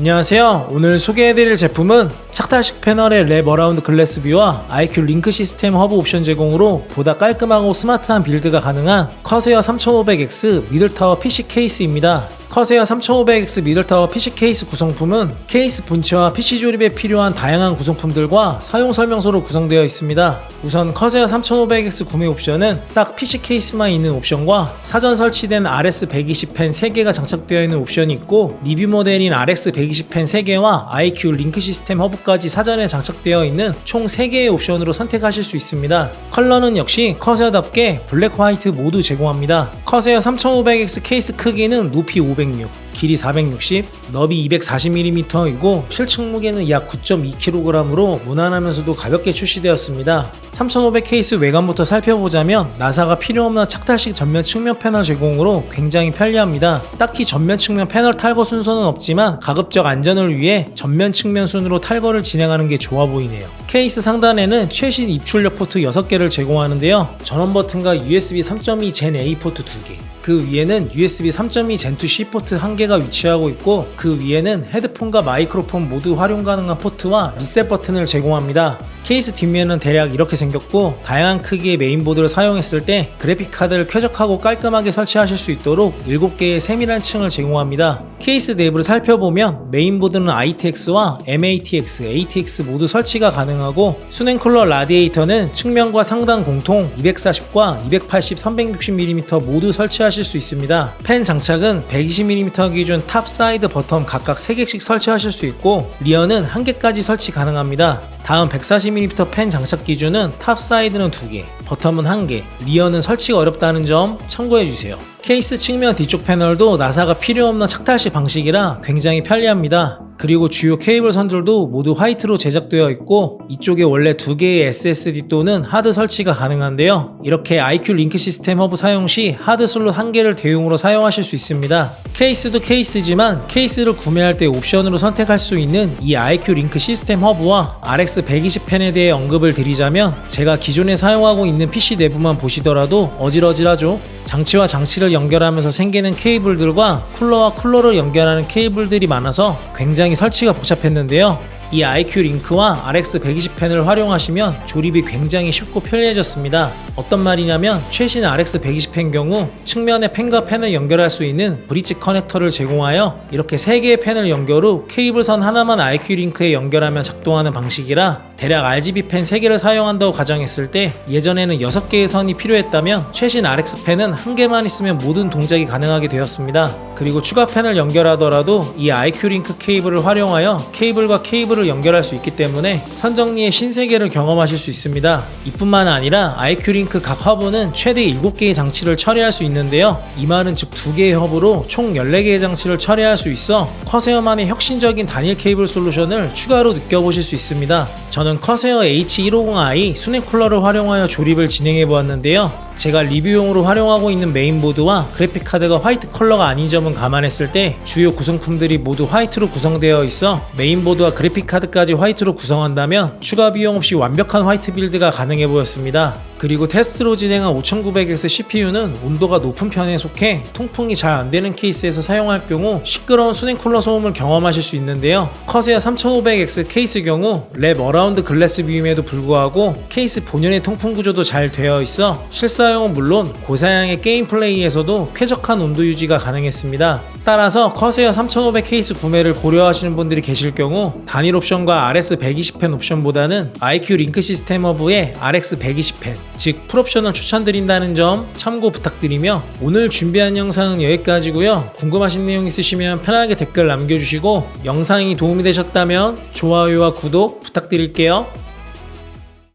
안녕하세요. 오늘 소개해드릴 제품은 착탈식 패널의 랩 어라운드 글래스 뷰와 IQ 링크 시스템 허브 옵션 제공으로 보다 깔끔하고 스마트한 빌드가 가능한 커세어 3500X 미들타워 PC 케이스입니다. 커세어 3500X 미들타워 PC 케이스 구성품은 케이스 본체와 PC 조립에 필요한 다양한 구성품들과 사용 설명서로 구성되어 있습니다. 우선 커세어 3500X 구매 옵션은 딱 PC 케이스만 있는 옵션과 사전 설치된 RS120 펜 3개가 장착되어 있는 옵션이 있고 리뷰 모델인 RX120 펜 3개와 IQ 링크 시스템 허브까지 사전에 장착되어 있는 총 3개의 옵션으로 선택하실 수 있습니다. 컬러는 역시 커세어답게 블랙 화이트 모두 제공합니다. 커세어 3500X 케이스 크기는 높이 506, 길이 460, 너비 240mm이고 실측 무게는 약 9.2kg으로 무난하면서도 가볍게 출시되었습니다. 3500 케이스 외관부터 살펴보자면 나사가 필요 없는 착탈식 전면 측면 패널 제공으로 굉장히 편리합니다. 딱히 전면 측면 패널 탈거 순서는 없지만 가급적 안전을 위해 전면 측면 순으로 탈거를 진행하는 게 좋아 보이네요. 케이스 상단에는 최신 입출력 포트 6개를 제공하는데요. 전원 버튼과 USB 3.2 Gen A 포트 2개, 그 위에는 USB 3.2 Gen2 C 포트 1개가 위치하고 있고 그 위에는 헤드폰과 마이크로폰 모두 활용 가능한 포트와 리셋 버튼을 제공합니다. 케이스 뒷면은 대략 이렇게 생겼고 다양한 크기의 메인보드를 사용했을 때 그래픽카드를 쾌적하고 깔끔하게 설치하실 수 있도록 7개의 세밀한 층을 제공합니다. 케이스 내부를 살펴보면 메인보드는 ITX와 MATX, ATX 모두 설치가 가능하고 순행 쿨러 라디에이터는 측면과 상단 공통 240과 280, 360mm 모두 설치하실 수 있습니다. 펜 장착은 120mm 기준 탑 사이드 버텀 각각 3개씩 설치하실 수 있고 리어는 1개까지 설치 가능합니다. 다음 140mm 펜 장착 기준은 탑 사이드는 2개, 버텀은 1개, 리어는 설치가 어렵다는 점 참고해주세요. 케이스 측면 뒤쪽 패널도 나사가 필요 없는 착탈식 방식이라 굉장히 편리합니다. 그리고 주요 케이블 선들도 모두 화이트로 제작되어 있고 이쪽에 원래 두 개의 SSD 또는 하드 설치가 가능한데요. 이렇게 IQ 링크 시스템 허브 사용 시 하드 슬롯 한 개를 대용으로 사용하실 수 있습니다. 케이스도 케이스지만 케이스를 구매할 때 옵션으로 선택할 수 있는 이 IQ 링크 시스템 허브와 RX 120 펜에 대해 언급을 드리자면 제가 기존에 사용하고 있는 PC 내부만 보시더라도 어질어질하죠. 장치와 장치를 연결하면서 생기는 케이블들과 쿨러와 쿨러를 연결하는 케이블들이 많아서 굉장히 설치가 복잡했는데요. 이 IQ 링크와 RX 120 펜을 활용하시면 조립이 굉장히 쉽고 편리해졌습니다. 어떤 말이냐면 최신 RX 120 펜 경우 측면에 펜과 펜을 연결할 수 있는 브릿지 커넥터를 제공하여 이렇게 3개의 펜을 연결 후 케이블선 하나만 IQ 링크에 연결하면 작동하는 방식이라 대략 RGB 펜 3개를 사용한다고 가정했을 때 예전에는 6개의 선이 필요했다면 최신 RX 펜은 한 개만 있으면 모든 동작이 가능하게 되었습니다. 그리고 추가 펜을 연결하더라도 이 IQ 링크 케이블을 활용하여 케이블과 케이블을 연결할 수 있기 때문에 선정리의 신세계를 경험하실 수 있습니다. 이뿐만 아니라 IQ 링크 각 허브는 최대 7개의 장치를 처리할 수 있는데요. 이 말은 즉 2개의 허브로 총 14개의 장치를 처리할 수 있어 커세어만의 혁신적인 단일 케이블 솔루션을 추가로 느껴보실 수 있습니다. 저는 커세어 H150i 순행 쿨러를 활용하여 조립을 진행해 보았는데요. 제가 리뷰용으로 활용하고 있는 메인보드와 그래픽카드가 화이트 컬러가 아닌 점은 감안했을 때 주요 구성품들이 모두 화이트로 구성되어 있어 메인보드와 그래픽 카드까지 화이트로 구성한다면 추가 비용 없이 완벽한 화이트 빌드가 가능해 보였습니다. 그리고 테스트로 진행한 5900X CPU는 온도가 높은 편에 속해 통풍이 잘 안되는 케이스에서 사용할 경우 시끄러운 수냉 쿨러 소음을 경험하실 수 있는데요. 커세어 3500X 케이스 경우 랩 어라운드 글래스 뷰임에도 불구하고 케이스 본연의 통풍 구조도 잘 되어 있어 실사용은 물론 고사양의 게임 플레이에서도 쾌적한 온도 유지가 가능했습니다. 따라서 커세어 3500 케이스 구매를 고려하시는 분들이 계실 경우 단일 옵션과 RS 120펜 옵션보다는 IQ 링크 시스템 허브의 RX 120펜 즉 풀옵션을 추천드린다는 점 참고 부탁드리며 오늘 준비한 영상은 여기까지고요. 궁금하신 내용 있으시면 편하게 댓글 남겨주시고 영상이 도움이 되셨다면 좋아요와 구독 부탁드릴게요